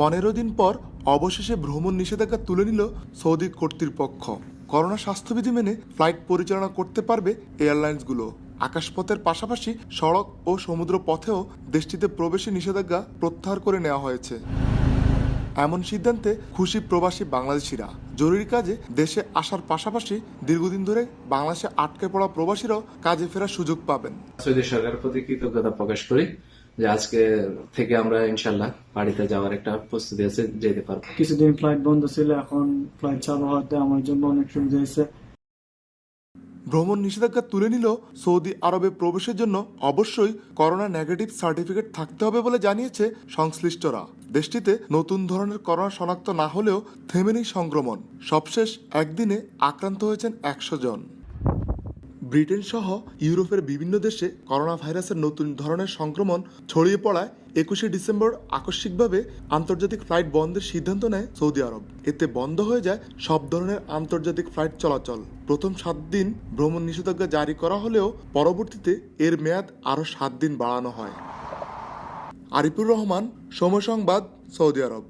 পনেরো দিন পর অবশেষে ভ্রমণ নিষেধাজ্ঞা তুলে নিল সৌদি কর্তৃপক্ষ। করোনা স্বাস্থ্যবিধি মেনে ফ্লাইট পরিচালনা করতে পারবে এয়ারলাইন্সগুলো। আকাশপথের পাশাপাশি সড়ক ও সমুদ্র পথেও দেশটিতে প্রবেশে নিষেধাজ্ঞা প্রত্যাহার করে নেওয়া হয়েছে। এমন সিদ্ধান্তে খুশি প্রবাসী বাংলাদেশিরা। জরুরি কাজে দেশে আসার পাশাপাশি দীর্ঘদিন ধরে বাংলাদেশে আটকে পড়া প্রবাসীরাও কাজে ফেরার সুযোগ পাবেন। সৌদি সরকারের প্রতি কৃতজ্ঞতা প্রকাশ করি যে আজকে থেকে আমরা ইনশাল্লাহ বাড়িতে যাওয়ার একটা প্রস্তুতি আছে যেতে পারব। কিছুদিন ফ্লাইট বন্ধ ছিল এখন ফ্লাইট চালু হওয়াতে আমার জন্য অনেক সুবিধা হয়েছে। ভ্রমণ নিষেধাজ্ঞা তুলে নিল সৌদি আরবে প্রবেশের জন্য অবশ্যই করোনা নেগেটিভ সার্টিফিকেট থাকতে হবে বলে জানিয়েছে সংশ্লিষ্টরা। দেশটিতে নতুন ধরনের করোনা শনাক্ত না হলেও থেমেনি সংক্রমণ। সবশেষ একদিনে আক্রান্ত হয়েছেন একশো জন। ব্রিটেন সহ ইউরোপের বিভিন্ন দেশে করোনা ভাইরাসের নতুন ধরনের সংক্রমণ ছড়িয়ে পড়ায় একুশে ডিসেম্বর আকস্মিকভাবে আন্তর্জাতিক ফ্লাইট বন্ধের সিদ্ধান্ত নেয় সৌদি আরব। এতে বন্ধ হয়ে যায় সব ধরনের আন্তর্জাতিক ফ্লাইট চলাচল। প্রথম সাত দিন ভ্রমণ নিষেধাজ্ঞা জারি করা হলেও পরবর্তীতে এর মেয়াদ আরও সাত দিন বাড়ানো হয়। আরিফুর রহমান, সময় সংবাদ, সৌদি আরব।